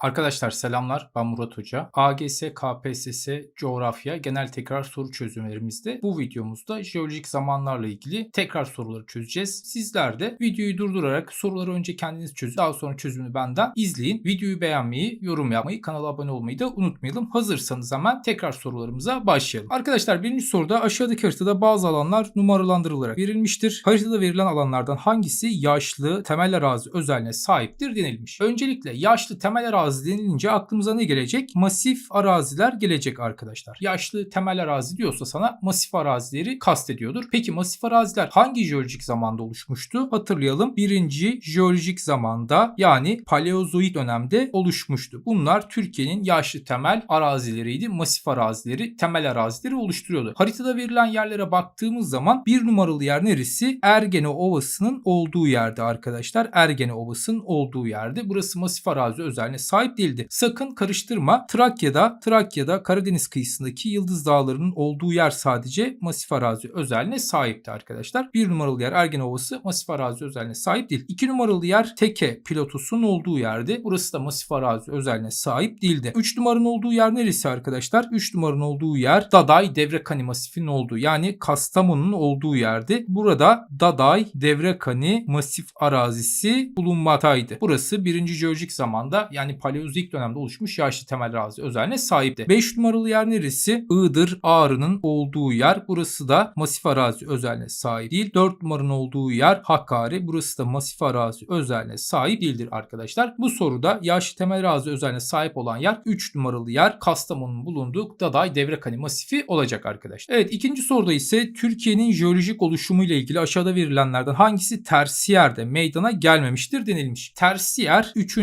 Arkadaşlar selamlar ben Murat Hoca. AGS, KPSS, coğrafya genel tekrar soru çözümlerimizde bu videomuzda jeolojik zamanlarla ilgili tekrar soruları çözeceğiz. Sizler de videoyu durdurarak soruları önce kendiniz çözün daha sonra çözümünü benden izleyin. Videoyu beğenmeyi, yorum yapmayı, kanala abone olmayı da unutmayalım. Hazırsanız hemen tekrar sorularımıza başlayalım. Arkadaşlar birinci soruda aşağıdaki haritada bazı alanlar numaralandırılarak verilmiştir. Haritada verilen alanlardan hangisi yaşlı temel arazi özelliğine sahiptir denilmiş. Öncelikle yaşlı temel arazi denilince aklımıza ne gelecek? Masif araziler gelecek arkadaşlar. Yaşlı temel arazi diyorsa sana masif arazileri kastediyordur. Peki masif araziler hangi jeolojik zamanda oluşmuştu? Hatırlayalım. Birinci jeolojik zamanda yani paleozoik dönemde oluşmuştu. Bunlar Türkiye'nin yaşlı temel arazileriydi. Masif arazileri, temel arazileri oluşturuyordu. Haritada verilen yerlere baktığımız zaman bir numaralı yer neresi? Ergene Ovası'nın olduğu yerde arkadaşlar. Ergene Ovası'nın olduğu yerde. Burası masif arazi özelliğine sahip değildi. Sakın karıştırma. Trakya'da, Trakya'da Karadeniz kıyısındaki Yıldız Dağları'nın olduğu yer sadece masif arazi özelliğine sahipti arkadaşlar. Bir numaralı yer Ergene Ovası masif arazi özelliğine sahip değil. İki numaralı yer Teke Platosu'nun olduğu yerdi. Burası da masif arazi özelliğine sahip değildi. Üç numaranın olduğu yer neresi arkadaşlar? Üç numaranın olduğu yer Daday Devrekani masifinin olduğu yani Kastamonu'nun olduğu yerdi. Burada Daday Devrekani masif arazisi bulunmaktaydı. Burası birinci jeolojik zamanda yani paleozoik dönemde oluşmuş yaşlı temel arazi özelliğine sahipti. 5 numaralı yer neresi? Iğdır Ağrı'nın olduğu yer. Burası da masif arazi özelliğine sahip değil. 4 numaranın olduğu yer Hakkari. Burası da masif arazi özelliğine sahip değildir arkadaşlar. Bu soruda yaşlı temel arazi özelliğine sahip olan yer 3 numaralı yer Kastamonu'nun bulunduğu Daday Devrekani masifi olacak arkadaşlar. Evet ikinci soruda ise Türkiye'nin jeolojik oluşumu ile ilgili aşağıda verilenlerden hangisi tersiyerde meydana gelmemiştir denilmiş. Tersiyer 3.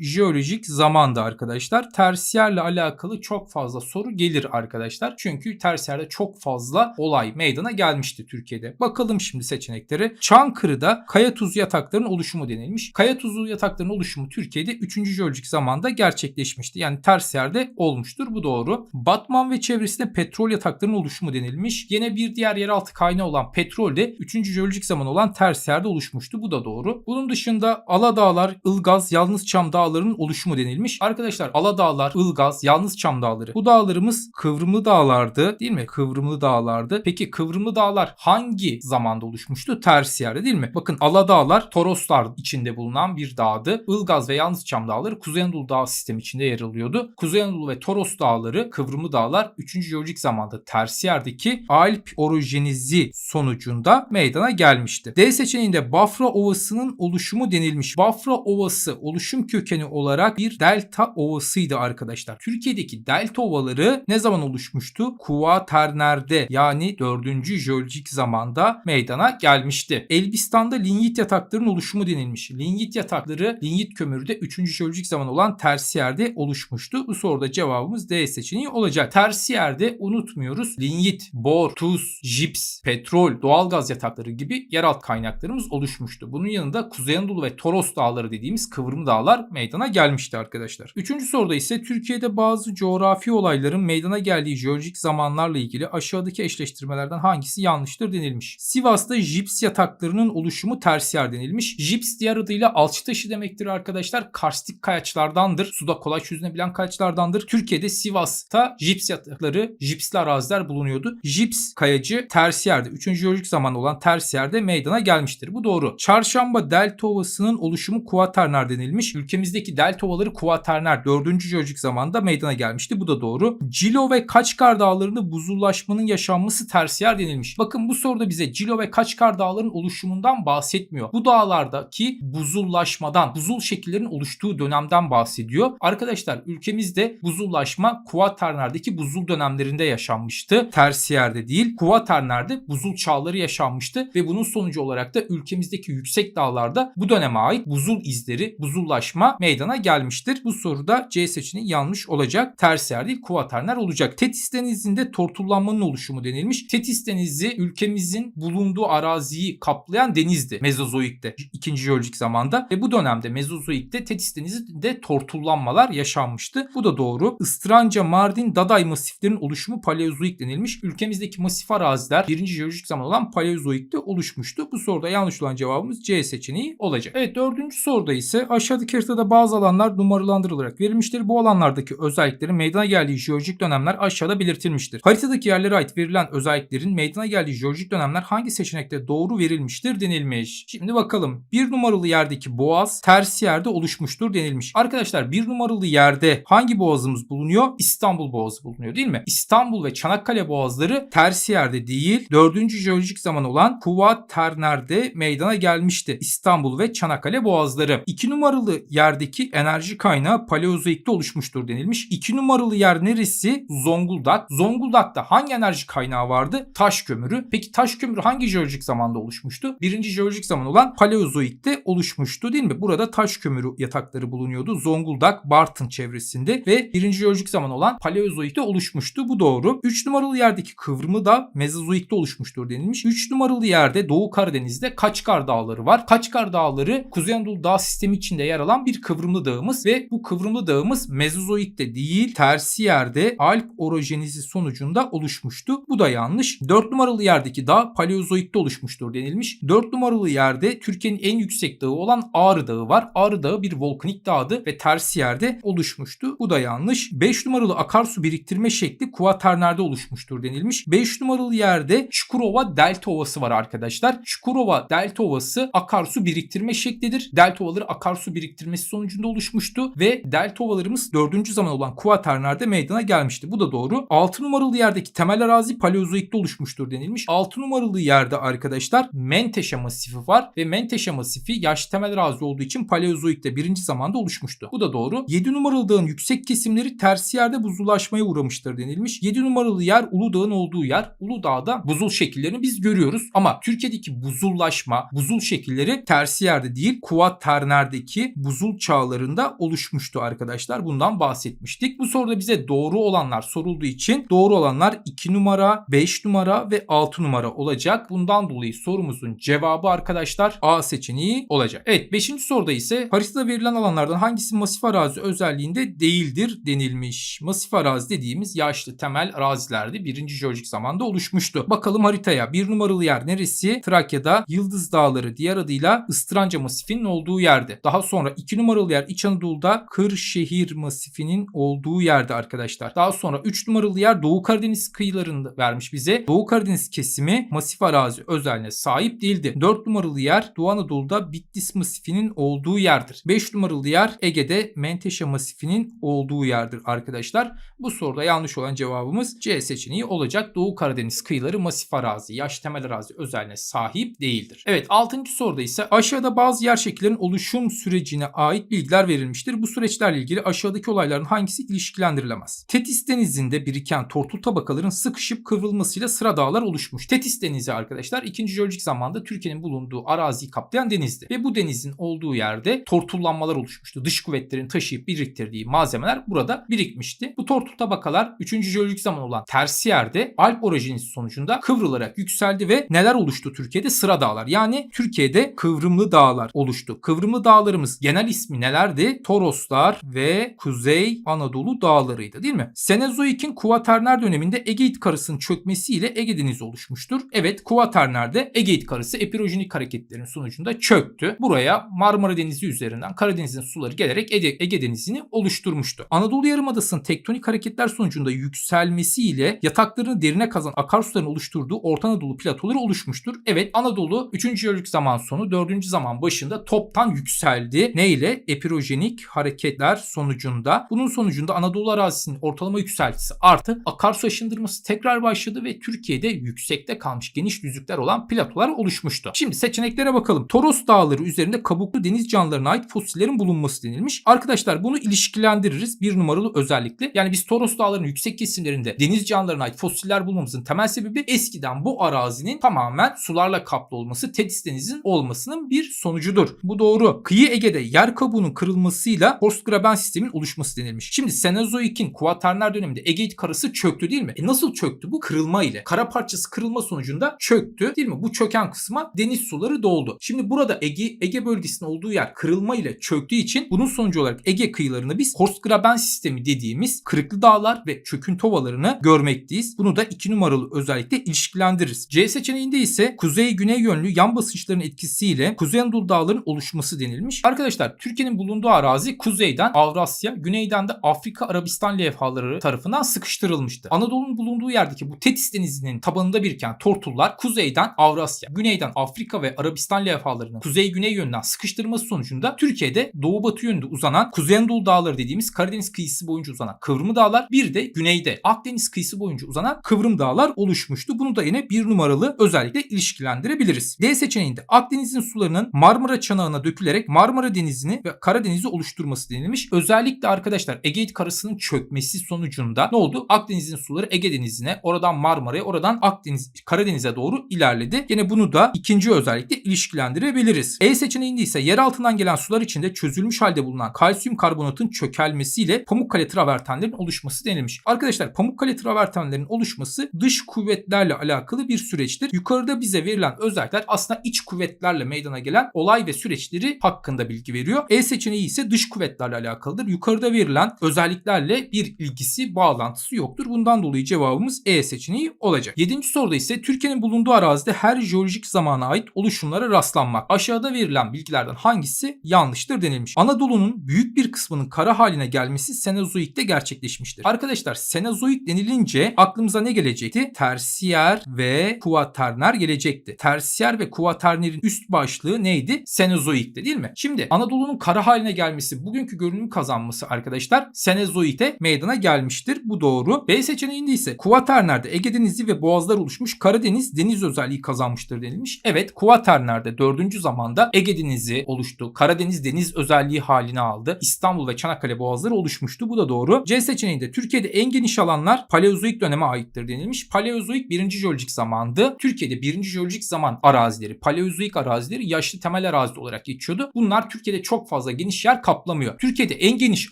jeolojik zamanda arkadaşlar. Tersiyerle alakalı çok fazla soru gelir arkadaşlar. Çünkü tersiyerde çok fazla olay meydana gelmişti Türkiye'de. Bakalım şimdi seçeneklere. Çankırı'da kaya tuzu yataklarının oluşumu denilmiş. Kaya tuzu yataklarının oluşumu Türkiye'de 3. jeolojik zamanda gerçekleşmişti. Yani tersiyerde olmuştur. Bu doğru. Batman ve çevresinde petrol yataklarının oluşumu denilmiş. Yine bir diğer yeraltı kaynağı olan petrol de 3. jeolojik zaman olan tersiyerde oluşmuştu. Bu da doğru. Bunun dışında Aladağlar, Ilgaz, Yalnızçam dağlarının oluşumu denilmiş. Arkadaşlar Aladağlar, Ilgaz, Yalnızçam dağları. Bu dağlarımız kıvrımlı dağlardı değil mi? Kıvrımlı dağlardı. Peki kıvrımlı dağlar hangi zamanda oluşmuştu? Tersiyerde değil mi? Bakın Aladağlar Toroslar içinde bulunan bir dağdı. Ilgaz ve Yalnızçam dağları Kuzey Anadolu dağ sistemi içinde yer alıyordu. Kuzey Anadolu ve Toros dağları kıvrımlı dağlar 3. jeolojik zamanda Tersiyerdeki Alp orojenizi sonucunda meydana gelmişti. D seçeneğinde Bafra Ovası'nın oluşumu denilmiş. Bafra Ovası oluşum kökeni olarak bir delta ovasıydı arkadaşlar. Türkiye'deki delta ovaları ne zaman oluşmuştu? Kuaterner'de yani 4. jeolojik zamanda meydana gelmişti. Elbistan'da linyit yataklarının oluşumu denilmiş. Linyit yatakları linyit kömürü de 3. jeolojik zaman olan tersiyerde oluşmuştu. Bu soruda cevabımız D seçeneği olacak. Tersiyerde unutmuyoruz. Linyit, bor, tuz, jips, petrol, doğalgaz yatakları gibi yeraltı kaynaklarımız oluşmuştu. Bunun yanında Kuzey Anadolu ve Toros dağları dediğimiz kıvrım dağlar meydana gelmişti arkadaşlar. Üçüncü soruda ise Türkiye'de bazı coğrafi olayların meydana geldiği jeolojik zamanlarla ilgili aşağıdaki eşleştirmelerden hangisi yanlıştır denilmiş. Sivas'ta jips yataklarının oluşumu tersiyer denilmiş. Jips diğer adıyla alçı taşı demektir arkadaşlar. Karstik kayaçlardandır. Suda kolay çözünebilen kayaçlardandır. Türkiye'de Sivas'ta jips yatakları, jipsli araziler bulunuyordu. Jips kayacı tersiyerde, 3. jeolojik zaman olan tersiyerde meydana gelmiştir. Bu doğru. Çarşamba Delta Ovası'nın oluşumu kuaterner denilmiş. Ülkemizdeki delta ovaları kuaterner 4. jeolojik zamanda meydana gelmişti. Bu da doğru. Cilo ve Kaçkar dağlarında buzullaşmanın yaşanması tersiyer denilmiş. Bakın bu soruda bize Cilo ve Kaçkar dağlarının oluşumundan bahsetmiyor. Bu dağlardaki buzullaşmadan, buzul şekillerinin oluştuğu dönemden bahsediyor. Arkadaşlar ülkemizde buzullaşma kuaternerdeki buzul dönemlerinde yaşanmıştı. Tersiyerde değil. Kuaternerde buzul çağları yaşanmıştı ve bunun sonucu olarak da ülkemizdeki yüksek dağlarda bu döneme ait buzul izleri, buzullaşma meydana gelmiştir. Bu soruda C seçeneği yanlış olacak. Tersiyer değil kuaterner olacak. Tetis denizinde tortullanmanın oluşumu denilmiş. Tetis denizi ülkemizin bulunduğu araziyi kaplayan denizdi Mezozoik'te ikinci jeolojik zamanda ve bu dönemde Mezozoik'te Tetis denizinde tortullanmalar yaşanmıştı. Bu da doğru. Istranca, Mardin, Daday masiflerinin oluşumu Paleozoik denilmiş. Ülkemizdeki masif araziler birinci jeolojik zaman olan Paleozoik'te oluşmuştu. Bu soruda yanlış olan cevabımız C seçeneği olacak. Evet dördüncü soruda ise aşağıdaki haritada bazı alanlar alanlar numaralandırılarak verilmiştir. Bu alanlardaki özelliklerin meydana geldiği jeolojik dönemler aşağıda belirtilmiştir. Haritadaki yerlere ait verilen özelliklerin meydana geldiği jeolojik dönemler hangi seçenekte doğru verilmiştir denilmiş. Şimdi bakalım. Bir numaralı yerdeki boğaz ters yerde oluşmuştur denilmiş. Arkadaşlar bir numaralı yerde hangi boğazımız bulunuyor? İstanbul Boğazı bulunuyor değil mi? İstanbul ve Çanakkale boğazları ters yerde değil, 4. jeolojik zaman olan Kuva Terner'de meydana gelmişti. İstanbul ve Çanakkale boğazları. 2 numaralı yerdeki enerji kaynağı Paleozoik'te oluşmuştur denilmiş. 2 numaralı yer neresi? Zonguldak. Zonguldak'ta hangi enerji kaynağı vardı? Taş kömürü. Peki taş kömürü hangi jeolojik zamanda oluşmuştu? Birinci jeolojik zaman olan Paleozoik'te oluşmuştu değil mi? Burada taş kömürü yatakları bulunuyordu. Zonguldak, Bartın çevresinde ve birinci jeolojik zaman olan Paleozoik'te oluşmuştu. Bu doğru. 3 numaralı yerdeki kıvrımı da Mezozoik'te oluşmuştur denilmiş. 3 numaralı yerde Doğu Karadeniz'de Kaçkar Dağları var. Kaçkar Dağları Kuzey Anadolu Dağ sistemi içinde yer alan bir kıvrımlı dağımız ve bu kıvrımlı dağımız Mezozoik'te değil tersi yerde Alp orojenizi sonucunda oluşmuştu. Bu da yanlış. 4 numaralı yerdeki dağ Paleozoik'te oluşmuştur denilmiş. 4 numaralı yerde Türkiye'nin en yüksek dağı olan Ağrı Dağı var. Ağrı Dağı bir volkanik dağdı ve tersi yerde oluşmuştu. Bu da yanlış. 5 numaralı akarsu biriktirme şekli Kuaternerde oluşmuştur denilmiş. 5 numaralı yerde Çukurova Delta Ovası var arkadaşlar. Çukurova Delta Ovası akarsu biriktirme şeklidir. Delta ovaları akarsu biriktirmesi sonucunda oluşmuştu ve delta ovalarımız 4. zaman olan Kuaternerde meydana gelmişti. Bu da doğru. 6 numaralı yerdeki temel arazi Paleozoik'te oluşmuştur denilmiş. 6 numaralı yerde arkadaşlar Menteşe masifi var ve Menteşe masifi yaş temel arazi olduğu için Paleozoik'te birinci zamanda oluşmuştu. Bu da doğru. 7 numaralı dağın yüksek kesimleri tersi yerde buzullaşmaya uğramıştır denilmiş. 7 numaralı yer Uludağ'ın olduğu yer. Uludağ'da buzul şekillerini biz görüyoruz ama Türkiye'deki buzullaşma, buzul şekilleri tersi yerde değil Kuaternerdeki buzul çağlarında oluşmuştu arkadaşlar. Bundan bahsetmiştik. Bu soruda bize doğru olanlar sorulduğu için doğru olanlar 2 numara, 5 numara ve 6 numara olacak. Bundan dolayı sorumuzun cevabı arkadaşlar A seçeneği olacak. Evet 5. soruda ise haritada verilen alanlardan hangisi masif arazi özelliğinde değildir denilmiş. Masif arazi dediğimiz yaşlı temel arazilerdi. Birinci jeolojik zamanda oluşmuştu. Bakalım haritaya. Bir numaralı yer neresi? Trakya'da Yıldız Dağları diğer adıyla Istranca Masifi'nin olduğu yerde. Daha sonra 2 numaralı yer İç Anadolu'da Kırşehir Masifi'nin olduğu yerde arkadaşlar. Daha sonra 3 numaralı yer Doğu Karadeniz kıyılarında vermiş bize. Doğu Karadeniz kesimi masif arazi özelliğine sahip değildi. 4 numaralı yer Doğu Anadolu'da Bitlis Masifi'nin olduğu yerdir. 5 numaralı yer Ege'de Menteşe Masifi'nin olduğu yerdir arkadaşlar. Bu soruda yanlış olan cevabımız C seçeneği olacak. Doğu Karadeniz kıyıları masif arazi, yaş temel arazi özelliğine sahip değildir. Evet 6. soruda ise aşağıda bazı yer şekillerin oluşum sürecine ait bilgiler verilmiştir. Bu süreçlerle ilgili aşağıdaki olayların hangisi ilişkilendirilemez? Tetis denizinde biriken tortul tabakaların sıkışıp kıvrılmasıyla sıra dağlar oluşmuş. Tetis denizi arkadaşlar 2. jeolojik zamanda Türkiye'nin bulunduğu araziyi kaplayan denizdi. Ve bu denizin olduğu yerde tortullanmalar oluşmuştu. Dış kuvvetlerin taşıyıp biriktirdiği malzemeler burada birikmişti. Bu tortul tabakalar 3. jeolojik zaman olan Tersiyer'de Alp orojenizi sonucunda kıvrılarak yükseldi ve neler oluştu Türkiye'de? Sıra dağlar. Yani Türkiye'de kıvrımlı dağlar oluştu. Kıvrımlı dağlarımız genel ismi nelerdi? Toroslar ve Kuzey Anadolu dağlarıydı değil mi? Senezoik'in Kuvaterner döneminde Egeit karasının çökmesiyle Ege Denizi oluşmuştur. Evet Kuvaterner'de Egeit karası epirojenik hareketlerin sonucunda çöktü. Buraya Marmara Denizi üzerinden Karadeniz'in suları gelerek Ege, Denizi'ni oluşturmuştu. Anadolu Yarımadası'nın tektonik hareketler sonucunda yükselmesiyle yataklarını derine kazan akarsuların oluşturduğu Orta Anadolu platoları oluşmuştur. Evet Anadolu 3. jeolojik zaman sonu 4. zaman başında toptan yükseldi. Ne ile? Epirojenik hareketler sonucunda. Bunun sonucunda Anadolu arazisinin ortalama yükseltisi arttı. Akarsu aşındırması tekrar başladı ve Türkiye'de yüksekte kalmış geniş düzlükler olan platolar oluşmuştu. Şimdi seçeneklere bakalım. Toros Dağları üzerinde kabuklu deniz canlılarına ait fosillerin bulunması denilmiş. Arkadaşlar bunu ilişkilendiririz bir numaralı özellikle. Yani biz Toros Dağları'nın yüksek kesimlerinde deniz canlılarına ait fosiller bulmamızın temel sebebi eskiden bu arazinin tamamen sularla kaplı olması, Tetis Denizi'nin olmasının bir sonucudur. Bu doğru. Kıyı Ege'de yer kabuğunun kırılmasıyla Horst-Graben sistemin oluşması denilmiş. Şimdi Senozoik'in Kuaterner döneminde Egeit karası çöktü değil mi? E nasıl çöktü bu? Kırılma ile. Kara parçası kırılma sonucunda çöktü değil mi? Bu çöken kısma deniz suları doldu. Şimdi burada Ege, Ege bölgesinin olduğu yer kırılma ile çöktüğü için bunun sonucu olarak Ege kıyılarını biz Horst-Graben sistemi dediğimiz kırıklı dağlar ve çöküntü ovalarını görmekteyiz. Bunu da iki numaralı özellikle ilişkilendiririz. C seçeneğinde ise kuzey-güney yönlü yan basınçların etkisiyle Kuzey Anadolu dağlarının oluşması denilmiş. Arkadaşlar Türkiye'nin bulunduğu arazi kuzeyden Avrasya, güneyden de Afrika Arabistan levhaları tarafından sıkıştırılmıştı. Anadolu'nun bulunduğu yerdeki bu Tetis denizinin tabanında biriken tortullar kuzeyden Avrasya, güneyden Afrika ve Arabistan levhalarının kuzey-güney yönden sıkıştırması sonucunda Türkiye'de doğu-batı yönünde uzanan Kuzey Anadolu dağları dediğimiz Karadeniz kıyısı boyunca uzanan kıvrımı dağlar, bir de güneyde Akdeniz kıyısı boyunca uzanan kıvrım dağlar oluşmuştu. Bunu da yine bir numaralı özellikle ilişkilendirebiliriz. D seçeneğinde Akdeniz'in sularının Marmara çanağına dökülerek Marmara Denizi'ni ve Karadeniz'i oluşturması denilmiş. Özellikle arkadaşlar Ege karasının çökmesi sonucunda ne oldu? Akdeniz'in suları Ege Denizi'ne, oradan Marmara'ya, oradan Akdeniz, Karadeniz'e doğru ilerledi. Yine bunu da ikinci özellikle ilişkilendirebiliriz. E seçeneğinde ise yer altından gelen sular içinde çözülmüş halde bulunan kalsiyum karbonatın çökelmesiyle Pamukkale travertenlerin oluşması denilmiş. Arkadaşlar Pamukkale travertenlerin oluşması dış kuvvetlerle alakalı bir süreçtir. Yukarıda bize verilen özellikler aslında iç kuvvetlerle meydana gelen olay ve süreçleri hakkında bilgi veriyor. E seçeneği ise dış kuvvetlerle alakalıdır. Yukarıda verilen özelliklerle bir ilgisi, bağlantısı yoktur. Bundan dolayı cevabımız E seçeneği olacak. Yedinci soruda ise Türkiye'nin bulunduğu arazide her jeolojik zamana ait oluşumlara rastlanmak. Aşağıda verilen bilgilerden hangisi yanlıştır denilmiş. Anadolu'nun büyük bir kısmının kara haline gelmesi Senozoik'te gerçekleşmiştir. Arkadaşlar Senozoik denilince aklımıza ne gelecekti? Tersiyer ve kuaterner gelecekti. Tersiyer ve kuaternerin üst başlığı neydi? Senozoik'te değil mi? Şimdi Anadolu'nun kara haline gelmesi, bugünkü görünüm kazanması arkadaşlar Senozoik'te meydana gelmiştir. Bu doğru. B seçeneğinde ise kuaternerde Ege Denizi ve boğazlar oluşmuş Karadeniz deniz özelliği kazanmıştır denilmiş. Evet kuaternerde 4. zamanda Ege Denizi oluştu. Karadeniz deniz özelliği halini aldı. İstanbul ve Çanakkale boğazları oluşmuştu. Bu da doğru. C seçeneğinde Türkiye'de en geniş alanlar Paleozoik döneme aittir denilmiş. Paleozoik 1. jeolojik zamandı. Türkiye'de 1. jeolojik zaman arazileri, Paleozoik arazileri yaşlı temel arazi olarak geçiyordu. Bunlar Türkiye'de çok fazla geniş yer kaplamıyor. Türkiye'de en geniş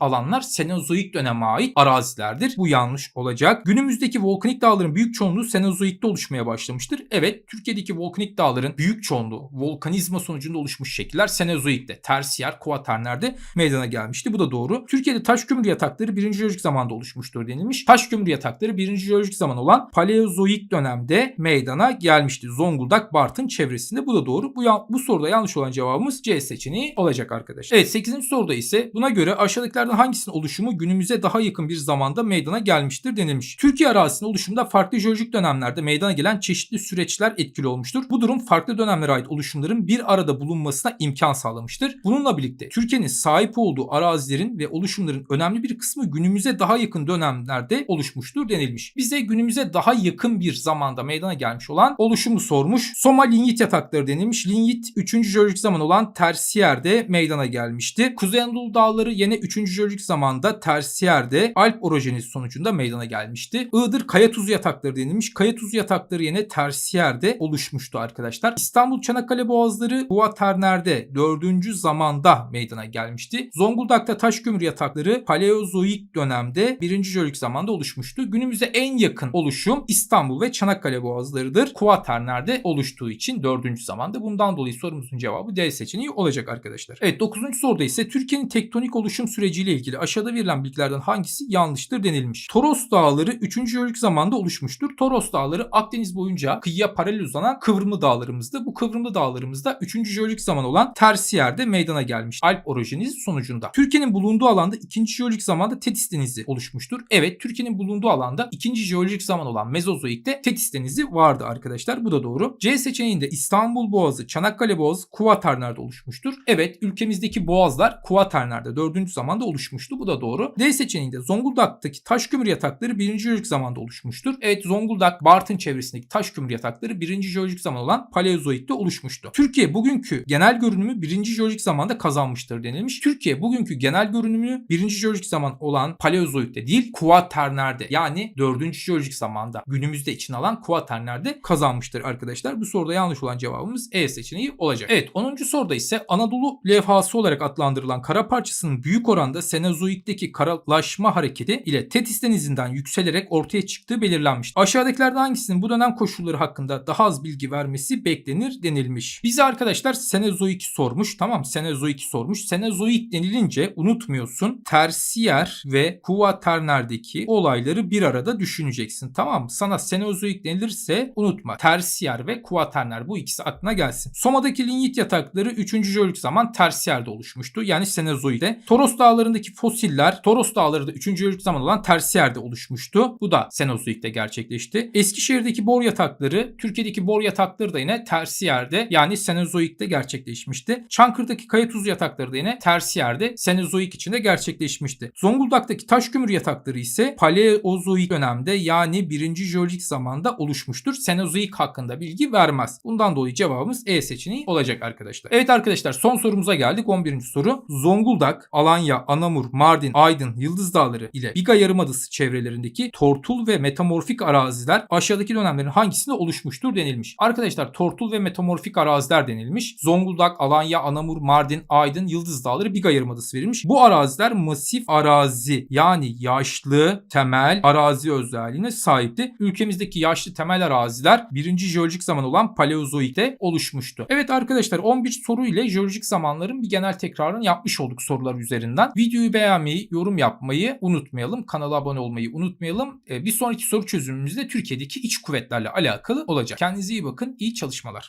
alanlar Senozoik döneme ait arazilerdir. Bu yanlış olacak. Günümüzdeki volkanik dağların büyük çoğunluğu Senozoik'te oluşmaya başlamıştır. Evet, Türkiye'deki volkanik dağların büyük çoğunluğu volkanizma sonucunda oluşmuş şekiller Senozoik'te, Tersiyer, Kuaternler'de meydana gelmişti. Bu da doğru. Türkiye'de taş kömür yatakları 1. jeolojik zamanda oluşmuştur denilmiş. Taş kömür yatakları 1. jeolojik zaman olan Paleozoik dönemde meydana gelmişti. Zonguldak, Bartın çevresinde. Bu da doğru. Bu, bu soruda yanlış olan cevabımız C seçeneği olacak arkadaşlar. Evet 8. soruda ise buna göre aşağıdakilerden hangisinin oluşumu günümüze daha yakın bir zamanda meydana gelmiştir denilmiş. Türkiye arazisinin oluşumunda farklı jeolojik dönemlerde meydana gelen çeşitli süreçler etkili olmuştur. Bu durum farklı dönemlere ait oluşumların bir arada bulunmasına imkan sağlamıştır. Bununla birlikte Türkiye'nin sahip olduğu arazilerin ve oluşumların önemli bir kısmı günümüze daha yakın dönemlerde oluşmuştur denilmiş. Bize günümüze daha yakın bir zamanda meydana gelmiş olan oluşumu sormuş. Soma linyit yatakları denilmiş. Linyit 3. jeolojik zaman olan Tersiyer'de meydana gelmişti. Kuzey Anadolu dağları yine 3. jeolojik zamanda Tersiyer'de Alp orojenisi sonucunda meydana gelmişti. Iğdır kaya tuzu yatakları denilmiş. Kaya tuzu yatakları yine Tersiyer'de oluşmuştu arkadaşlar. İstanbul Çanakkale boğazları Kuaterner'de 4. zamanda meydana gelmişti. Zonguldak'ta taş kömür yatakları Paleozoik dönemde 1. jeolojik zamanda oluşmuştu. Günümüze en yakın oluşum İstanbul ve Çanakkale boğazlarıdır. Kuaterner'de oluştuğu için 4. zamanda. Bundan dolayı sorumuzun cevabı D seçeneği olacak arkadaşlar. Evet 9. soruda ise Türkiye'nin tektonik oluşum süreciyle ilgili aşağıda verilen bilgilerden hangisi yanlıştır denilmiş. Toros dağları 3. jeolojik zamanda oluşmuştur. Toros dağları Akdeniz boyunca kıyıya paralel uzanan kıvrımlı dağlarımızdı. Bu kıvrımlı dağlarımızda 3. jeolojik zaman olan Tersiyer'de meydana gelmiş. Alp orojenisi sonucunda. Türkiye'nin bulunduğu alanda 2. jeolojik zamanda Tetis Denizi oluşmuştur. Evet Türkiye'nin bulunduğu alanda 2. jeolojik zaman olan Mezozoik'te Tetis Denizi vardı arkadaşlar. Bu da doğru. C seçeneğinde İstanbul Boğazı, Çanakkale Boğazı Kuaternler'de oluşmuştur. Evet ülkemizdeki boğazlar Kuaternler'de 4. zamanda oluşmuştu. Bu da doğru. D seçeneğinde Zonguldak'taki taş kömür yatakları 1. jeolojik zamanda oluşmuştur. Evet Zonguldak, Bartın çevresindeki taş kömür yatakları 1. jeolojik zaman olan Paleozoik'te oluşmuştu. Türkiye bugünkü genel görünümü 1. jeolojik zamanda kazanmıştır denilmiş. Türkiye bugünkü genel görünümünü 1. jeolojik zaman olan Paleozoik'te değil Kuaternler'de yani 4. jeolojik zamanda günümüzde için alan Kuaternler'de kazanmıştır arkadaşlar. Bu soruda yanlış olan cevabımız E seçeneği olacak. Evet 10. soruda ise Anadolu levhası olarak adlandırılan kara parçasının büyük oranda Senozoik'teki karalaşma hareketi ile Tetis denizinden yükselerek ortaya çıktığı belirlenmiş. Aşağıdakilerden hangisinin bu dönem koşulları hakkında daha az bilgi vermesi beklenir denilmiş. Bize arkadaşlar Senozoik sormuş. Tamam Senozoik sormuş. Senozoik denilince unutmuyorsun. Tersiyer ve Kuaterner'deki olayları bir arada düşüneceksin. Tamam mı? Sana Senozoik denilirse unutma. Tersiyer ve Kuaterner bu ikisi aklına gelsin. Soma'daki linyit yatakları 3. jeolojik zaman Tersiyer'de oluşmuştu. Yani yani Senozoik'te. Toros dağlarındaki fosiller Toros dağları da 3. jeolojik zaman olan Tersiyer'de oluşmuştu. Bu da Senozoik'te gerçekleşti. Eskişehir'deki bor yatakları, Türkiye'deki bor yatakları da yine Tersiyer'de yani Senozoik'te gerçekleşmişti. Çankırı'daki kaya tuz yatakları da yine Tersiyer'de Senozoik içinde gerçekleşmişti. Zonguldak'taki taş kömür yatakları ise Paleozoik dönemde yani 1. jeolojik zamanda oluşmuştur. Senozoik hakkında bilgi vermez. Bundan dolayı cevabımız E seçeneği olacak arkadaşlar. Evet arkadaşlar son sorumuza geldik. 11. soru. Zonguldak, Alanya, Anamur, Mardin, Aydın, Yıldız Dağları ile Biga Yarımadası çevrelerindeki tortul ve metamorfik araziler aşağıdaki dönemlerin hangisinde oluşmuştur denilmiş. Arkadaşlar tortul ve metamorfik araziler denilmiş. Zonguldak, Alanya, Anamur, Mardin, Aydın, Yıldız Dağları, Biga Yarımadası verilmiş. Bu araziler masif arazi yani yaşlı temel arazi özelliğine sahipti. Ülkemizdeki yaşlı temel araziler 1. jeolojik zaman olan Paleozoik'te oluşmuştu. Evet arkadaşlar 11 soru ile jeolojik zamanların bir genel tekrarını yapmış olduk sorular üzerinden. Videoyu beğenmeyi, yorum yapmayı unutmayalım. Kanala abone olmayı unutmayalım. Ee, Bir sonraki soru çözümümüzde Türkiye'deki iç kuvvetlerle alakalı olacak. Kendinize iyi bakın. İyi çalışmalar.